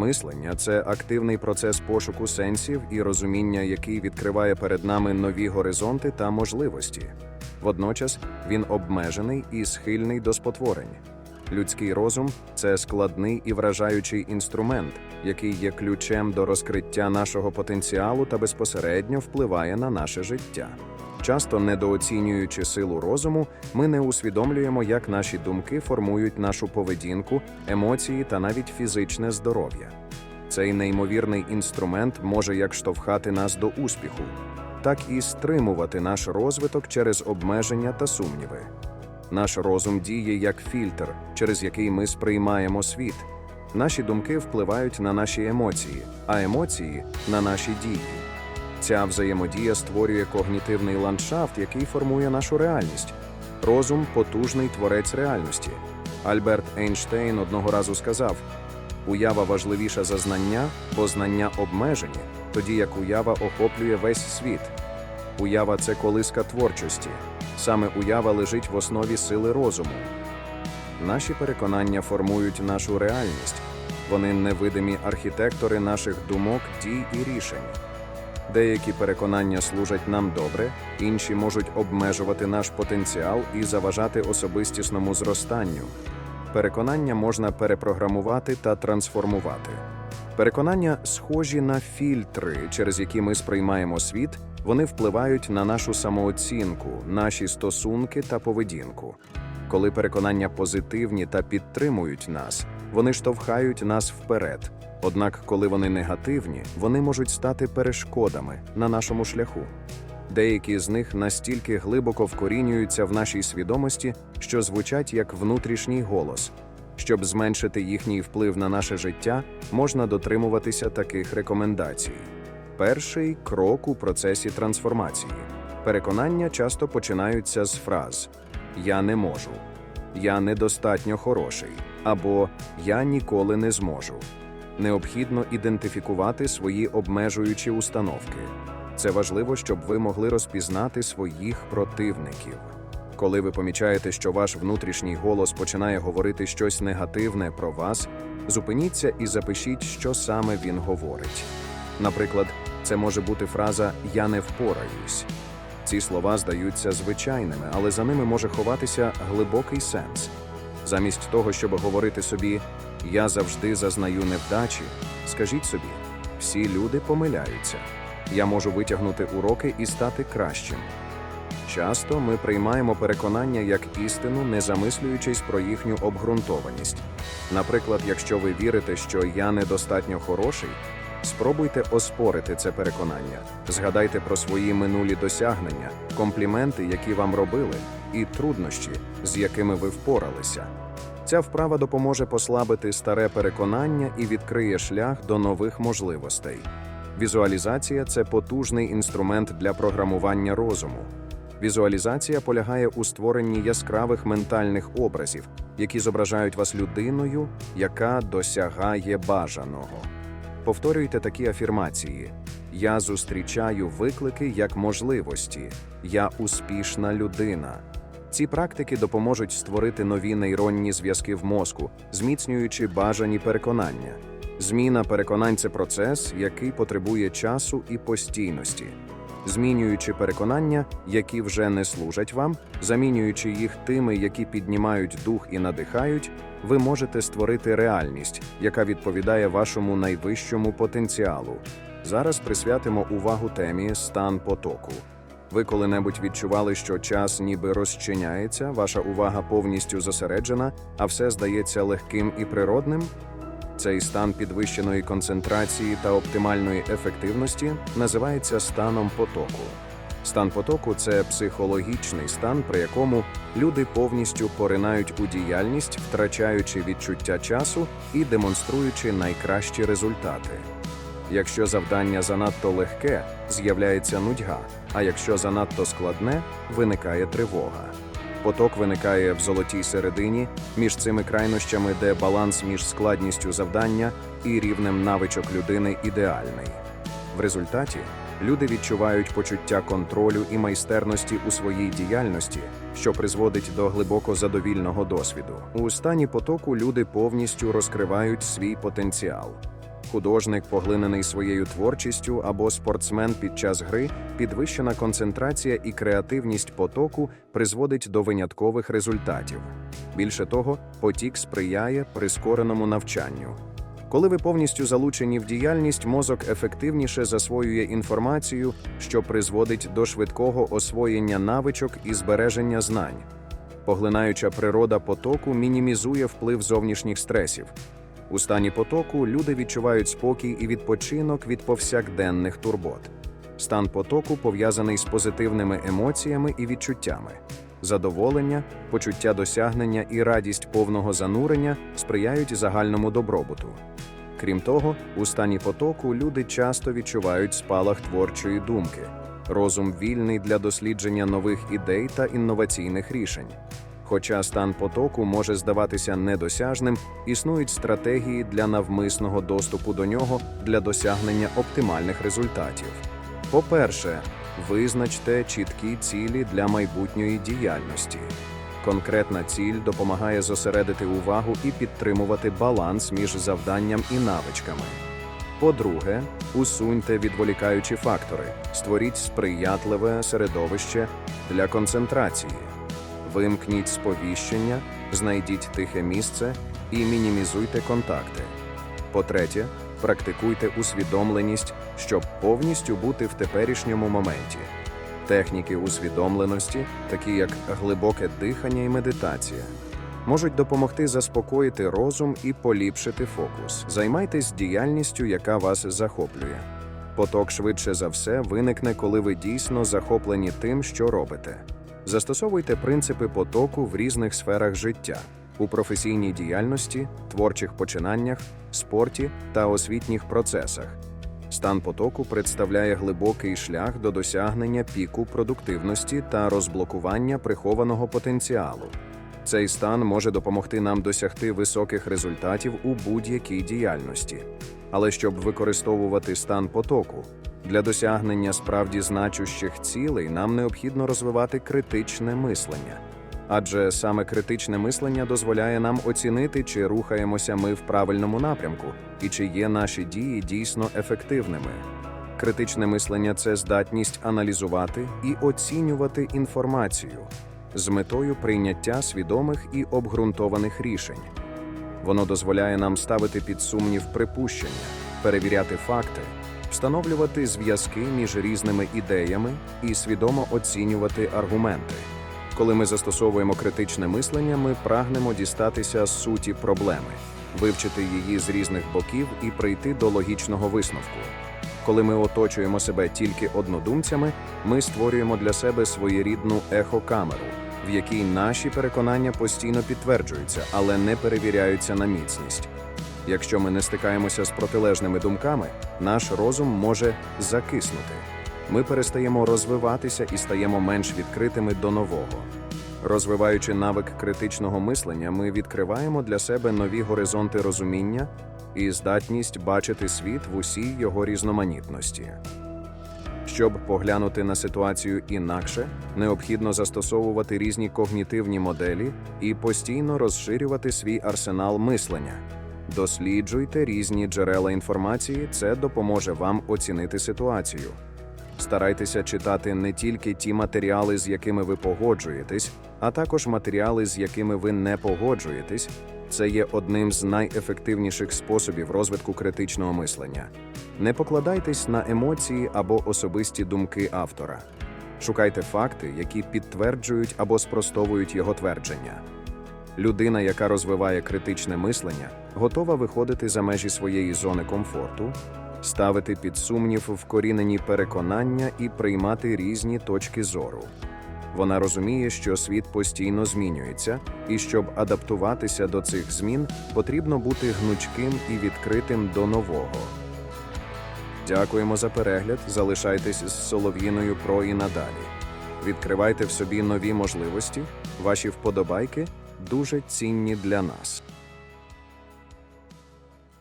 Мислення це активний процес пошуку сенсів і розуміння, який відкриває перед нами нові горизонти та можливості. Водночас він обмежений і схильний до спотворень. Людський розум це складний і вражаючий інструмент, який є ключем до розкриття нашого потенціалу та безпосередньо впливає на наше життя. Часто недооцінюючи силу розуму, ми не усвідомлюємо, як наші думки формують нашу поведінку, емоції та навіть фізичне здоров'я. Цей неймовірний інструмент може як штовхати нас до успіху, так і стримувати наш розвиток через обмеження та сумніви. Наш розум діє як фільтр, через який ми сприймаємо світ. Наші думки впливають на наші емоції, а емоції на наші дії. Ця взаємодія створює когнітивний ландшафт, який формує нашу реальність. Розум потужний творець реальності. Альберт Ейнштейн одного разу сказав: уява важливіша за знання, бо знання обмежені, тоді як уява охоплює весь світ. Уява це колиска творчості. Саме уява лежить в основі сили розуму. Наші переконання формують нашу реальність. Вони невидимі архітектори наших думок, дій і рішень. Деякі переконання служать нам добре, інші можуть обмежувати наш потенціал і заважати особистісному зростанню. Переконання можна перепрограмувати та трансформувати. Переконання схожі на фільтри, через які ми сприймаємо світ, вони впливають на нашу самооцінку, наші стосунки та поведінку. Коли переконання позитивні та підтримують нас, вони штовхають нас вперед. Однак, коли вони негативні, вони можуть стати перешкодами на нашому шляху. Деякі з них настільки глибоко вкорінюються в нашій свідомості, що звучать як внутрішній голос. Щоб зменшити їхній вплив на наше життя, можна дотримуватися таких рекомендацій. Перший крок у процесі трансформації. Переконання часто починаються з фраз Я не можу, Я недостатньо хороший або Я ніколи не зможу. Необхідно ідентифікувати свої обмежуючі установки. Це важливо, щоб ви могли розпізнати своїх противників. Коли ви помічаєте, що ваш внутрішній голос починає говорити щось негативне про вас, зупиніться і запишіть, що саме він говорить. Наприклад, це може бути фраза Я не впораюсь. Ці слова здаються звичайними, але за ними може ховатися глибокий сенс. Замість того, щоб говорити собі Я завжди зазнаю невдачі, скажіть собі, всі люди помиляються. Я можу витягнути уроки і стати кращим. Часто ми приймаємо переконання як істину, не замислюючись про їхню обґрунтованість. Наприклад, якщо ви вірите, що я недостатньо хороший, спробуйте оспорити це переконання, згадайте про свої минулі досягнення, компліменти, які вам робили, і труднощі, з якими ви впоралися. Ця вправа допоможе послабити старе переконання і відкриє шлях до нових можливостей. Візуалізація це потужний інструмент для програмування розуму. Візуалізація полягає у створенні яскравих ментальних образів, які зображають вас людиною, яка досягає бажаного. Повторюйте такі афірмації: Я зустрічаю виклики як можливості, я успішна людина. Ці практики допоможуть створити нові нейронні зв'язки в мозку, зміцнюючи бажані переконання. Зміна переконань це процес, який потребує часу і постійності. Змінюючи переконання, які вже не служать вам, замінюючи їх тими, які піднімають дух і надихають, ви можете створити реальність, яка відповідає вашому найвищому потенціалу. Зараз присвятимо увагу темі стан потоку. Ви коли-небудь відчували, що час ніби розчиняється, ваша увага повністю зосереджена, а все здається легким і природним? Цей стан підвищеної концентрації та оптимальної ефективності називається станом потоку. Стан потоку це психологічний стан, при якому люди повністю поринають у діяльність, втрачаючи відчуття часу і демонструючи найкращі результати. Якщо завдання занадто легке, з'являється нудьга, а якщо занадто складне, виникає тривога. Поток виникає в золотій середині між цими крайнощами, де баланс між складністю завдання і рівнем навичок людини ідеальний. В результаті люди відчувають почуття контролю і майстерності у своїй діяльності, що призводить до глибоко задовільного досвіду. У стані потоку люди повністю розкривають свій потенціал. Художник, поглинений своєю творчістю, або спортсмен під час гри, підвищена концентрація і креативність потоку призводить до виняткових результатів. Більше того, потік сприяє прискореному навчанню. Коли ви повністю залучені в діяльність, мозок ефективніше засвоює інформацію, що призводить до швидкого освоєння навичок і збереження знань. Поглинаюча природа потоку мінімізує вплив зовнішніх стресів. У стані потоку люди відчувають спокій і відпочинок від повсякденних турбот. Стан потоку пов'язаний з позитивними емоціями і відчуттями. Задоволення, почуття досягнення і радість повного занурення сприяють загальному добробуту. Крім того, у стані потоку люди часто відчувають спалах творчої думки, розум вільний для дослідження нових ідей та інноваційних рішень. Хоча стан потоку може здаватися недосяжним, існують стратегії для навмисного доступу до нього для досягнення оптимальних результатів. По-перше, визначте чіткі цілі для майбутньої діяльності. Конкретна ціль допомагає зосередити увагу і підтримувати баланс між завданням і навичками. По-друге, усуньте відволікаючі фактори, створіть сприятливе середовище для концентрації. Вимкніть сповіщення, знайдіть тихе місце і мінімізуйте контакти. По-третє, практикуйте усвідомленість, щоб повністю бути в теперішньому моменті. Техніки усвідомленості, такі як глибоке дихання і медитація, можуть допомогти заспокоїти розум і поліпшити фокус. Займайтесь діяльністю, яка вас захоплює. Поток швидше за все виникне, коли ви дійсно захоплені тим, що робите. Застосовуйте принципи потоку в різних сферах життя у професійній діяльності, творчих починаннях, спорті та освітніх процесах. Стан потоку представляє глибокий шлях до досягнення піку продуктивності та розблокування прихованого потенціалу. Цей стан може допомогти нам досягти високих результатів у будь-якій діяльності. Але щоб використовувати стан потоку, для досягнення справді значущих цілей нам необхідно розвивати критичне мислення. Адже саме критичне мислення дозволяє нам оцінити, чи рухаємося ми в правильному напрямку і чи є наші дії дійсно ефективними. Критичне мислення це здатність аналізувати і оцінювати інформацію з метою прийняття свідомих і обґрунтованих рішень. Воно дозволяє нам ставити під сумнів припущення, перевіряти факти, встановлювати зв'язки між різними ідеями і свідомо оцінювати аргументи. Коли ми застосовуємо критичне мислення, ми прагнемо дістатися суті проблеми, вивчити її з різних боків і прийти до логічного висновку. Коли ми оточуємо себе тільки однодумцями, ми створюємо для себе своєрідну ехокамеру, в якій наші переконання постійно підтверджуються, але не перевіряються на міцність. Якщо ми не стикаємося з протилежними думками, наш розум може закиснути. Ми перестаємо розвиватися і стаємо менш відкритими до нового. Розвиваючи навик критичного мислення, ми відкриваємо для себе нові горизонти розуміння і здатність бачити світ в усій його різноманітності. Щоб поглянути на ситуацію інакше, необхідно застосовувати різні когнітивні моделі і постійно розширювати свій арсенал мислення. Досліджуйте різні джерела інформації, це допоможе вам оцінити ситуацію. Старайтеся читати не тільки ті матеріали, з якими ви погоджуєтесь, а також матеріали, з якими ви не погоджуєтесь. Це є одним з найефективніших способів розвитку критичного мислення. Не покладайтесь на емоції або особисті думки автора. Шукайте факти, які підтверджують або спростовують його твердження. Людина, яка розвиває критичне мислення, готова виходити за межі своєї зони комфорту, ставити під сумнів вкорінені переконання і приймати різні точки зору. Вона розуміє, що світ постійно змінюється, і щоб адаптуватися до цих змін, потрібно бути гнучким і відкритим до нового. Дякуємо за перегляд. Залишайтесь з Солов'їною Про і надалі. Відкривайте в собі нові можливості. Ваші вподобайки дуже цінні для нас.